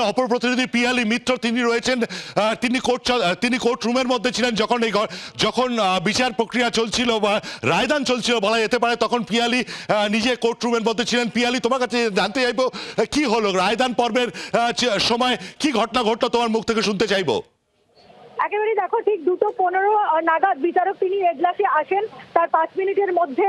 আমাদের অপর প্রতিনিধি পিয়ালি মিত্র তিনি রয়েছেন তিনি কোর্ট তিনি কোর্ট রুমের মধ্যে ছিলেন যখন এই যখন বিচার প্রক্রিয়া চলছিল বা রায়দান চলছিল বলা যেতে পারে, তখন পিয়ালি নিজে কোর্ট রুমের মধ্যে ছিলেন। পিয়ালি, তোমার কাছে জানতে চাইব কি হলো? রায়দান পর্বের সময়, কি ঘটনা ঘটলো তোমার মুখ থেকে শুনতে চাইব? একেবারে দেখো ঠিক দুটো পনেরো নাগাদ বিচারক তিনি এজলাসে আসেন। তার পাঁচ মিনিটের মধ্যে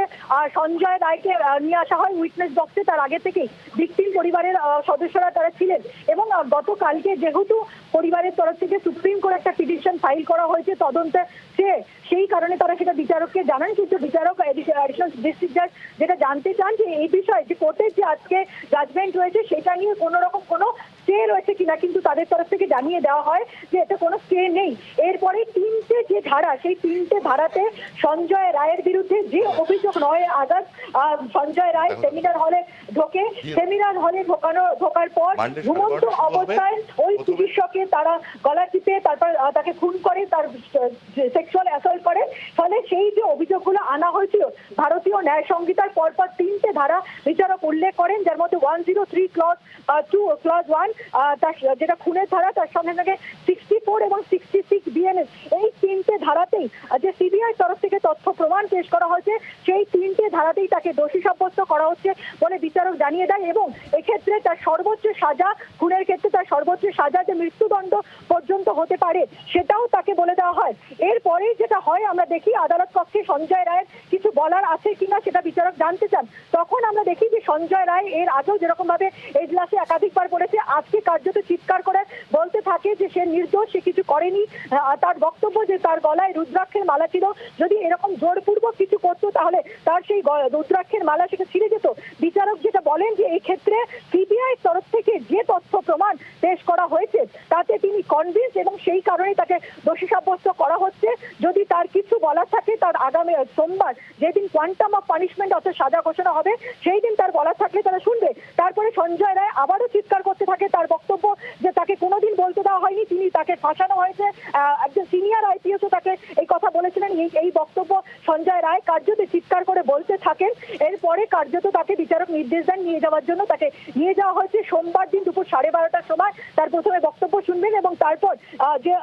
সঞ্জয় রায়কে নিয়ে আসা হয় উইটনেস বক্সে তার আগে থেকেই ভিকটিম পরিবারের সদস্যরা তারা ছিলেন। এবং গতকালকে যেহেতু পরিবারের তরফ থেকে সুপ্রিম কোর্ট একটা পিটিশন ফাইল করা হয়েছে তদন্তে, সে সেই কারণে তারা সেটা বিচারককে জানান। কিন্তু বিচারক অ্যাডিশনাল ডিস্ট্রিক্ট জাজ যেটা জানতে চান যে এই বিষয়ে যে কোর্টের যে আজকে জাজমেন্ট রয়েছে, সেটা নিয়ে কোনো রকম কোনো স্টে রয়েছে কিনা কিন্তু তাদের তরফ থেকে জানিয়ে দেওয়া হয় যে এতে কোনো স্টে নেই। এরপরে তিনটে যে ধারা সেই তিনটে ধারাতে সঞ্জয় রায়ের বিরুদ্ধে যে অভিযোগ নয় আগস্ট সঞ্জয় রায় সেমিনার হলে ঢোকে। সেমিনার হলে ঢোকানো ঢোকার পর ঘুমন্ত। অবস্থায় ওই চিকিৎসককে তারা গলা টিপে তারপর তাকে খুন করে তার সেক্সুয়াল অ্যাসল্ট করে। ফলে সেই যে অভিযোগগুলো আনা হয়েছিল ভারতীয় ন্যায় সংহিতার পরপর তিনটে ধারা বিচারক উল্লেখ করেন যার মধ্যে one zero three clause two clause one তার যেটা খুনের ধারা, তার সঙ্গে সঙ্গে সিক্সটি ফোর এবং সিক্সটি সিক্স বিএনএস এই তিনটে ধারাতেই যে সিবিআই তরফ থেকে তথ্য প্রমাণ পেশ করা হয়েছে, সেই তিনটে ধারাতেই তাকে দোষী সাব্যস্ত করা হচ্ছে বলে বিচারক জানিয়ে দেয় এবং এক্ষেত্রে তার সর্বোচ্চ সাজা, খুনের ক্ষেত্রে তার সর্বোচ্চ সাজা যে মৃত্যুদণ্ড পর্যন্ত হতে পারে, সেটাও তাকে বলে দেওয়া হয়। এরপরে যেটা হয়, আমরা দেখি আদালত কক্ষে সঞ্জয় রায়ের কিছু বলার আছে কিনা সেটা বিচারক জানতে চান। তখন আমরা দেখি যে সঞ্জয় রায় এর আগেও যেরকম ভাবে এজলাসে একাধিকবার বলেছে আজকে কার্যত চিৎকার করে বলতে থাকে যে সে নির্দোষ, সে কিছু করেনি। তার বক্তব্য যে তার গলায় রুদ্রাক্ষের মালা ছিল, যদি এরকম জোরপূর্বক কিছু করতো, তাহলে তার সেই রুদ্রাক্ষের মালা সেটা ছিঁড়ে যেত। বিচারক যেটা বলেন যে এই ক্ষেত্রে সিবিআই তরফ থেকে যে তথ্য প্রমাণ পেশ করা হয়েছে, তাতে তিনি কনভিন্স এবং সেই কারণে তাকে দোষী সাব্যস্ত করা হচ্ছে। যদি তার কিছু বলার থাকে, তার আগামী সোমবার যেদিন কোয়ান্টাম অফ পানিশমেন্ট অর্থাৎ সাজা ঘোষণা হবে, সেই দিন তার বলার থাকলে তারা শুনবে। তারপরে সঞ্জয় রায় আবারও চিৎকার করতে থাকে তার বক্তব্য যে তাকে কোনোদিন বলতে দেওয়া হয়নি, তিনি তাকে ফাঁসানো হয়েছে। একজন সিনিয়র আইপিএসও তাকে এই কথা বলেছিলেন। এই এই বক্তব্য সঞ্জয় রায় কার্যত চিৎকার করে বলতে থাকেন। এরপরে কার্যত তাকে বিচারক নির্দেশ দেন নিয়ে যাওয়ার জন্য। তাকে নিয়ে যাওয়া হয়েছে সোমবার দিন দুপুর সাড়ে বারোটার সময়। তার প্রথমে বক্তব্য শুনবেন এবং তারপর যে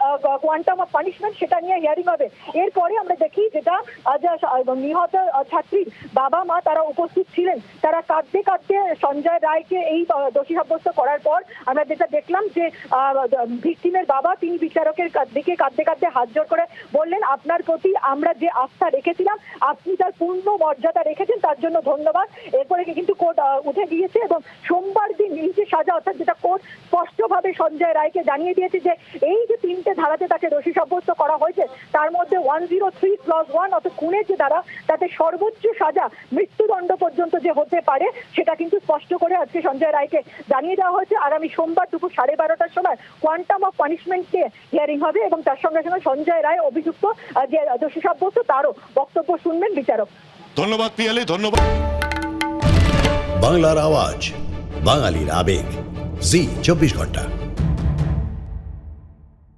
কোয়ান্টাম অফ পানিশমেন্ট সেটা নিয়ে হিয়ারিং হবে। এরপরে আমরা দেখি যেটা নিহত ছাত্রীর বাবা মা তারা উপস্থিত ছিলেন। তারা কাঁদতে কাঁদতে সঞ্জয় রায়কে এই দোষী সাব্যস্ত করার পর আমরা যেটা দেখলাম যে ভিকটিমের বাবা, তিনি বিচারকের দিকে কাঁদতে কাঁদতে হাত জোর করে বললেন, আপনার প্রতি আমরা যে আস্থা রেখেছিলাম, আপনি তার পূর্ণ মর্যাদা রেখেছেন, তার জন্য ধন্যবাদ। এরপরে কিন্তু কোর্ট উঠে গিয়েছে এবং সোমবার দিন যে সাজা, অর্থাৎ যেটা কোর্ট স্পষ্টভাবে সঞ্জয় রায়কে জানিয়ে দিয়েছে যে, এই যে তিনটে ধারাতে তাকে দোষী সাব্যস্ত করা হয়েছে, তার মধ্যে one zero three plus one, অর্থাৎ খুনের যে ধারা, তাতে সর্বোচ্চ সাজা মৃত্যুদণ্ড পর্যন্ত যে হতে পারে, সেটা কিন্তু স্পষ্ট করে আজকে সঞ্জয় রায়কে জানিয়ে দেওয়া হয়েছে। আগামী সোমবার দুপুর সাড়ে বারোটার সময় কোয়ান্টাম অফ পানিশমেন্ট নিয়ে হিয়ারিং হবে এবং তার সঙ্গে সঙ্গে সঞ্জয় রায় অভিযুক্ত যে দোষী সাব্যস্ত তারও বক্তব্য শুনবেন বিচারক। ধন্যবাদ পিয়ালি ধন্যবাদ। বাংলার আওয়াজ বাঙালির আবেগ। জি চব্বিশ ঘণ্টা।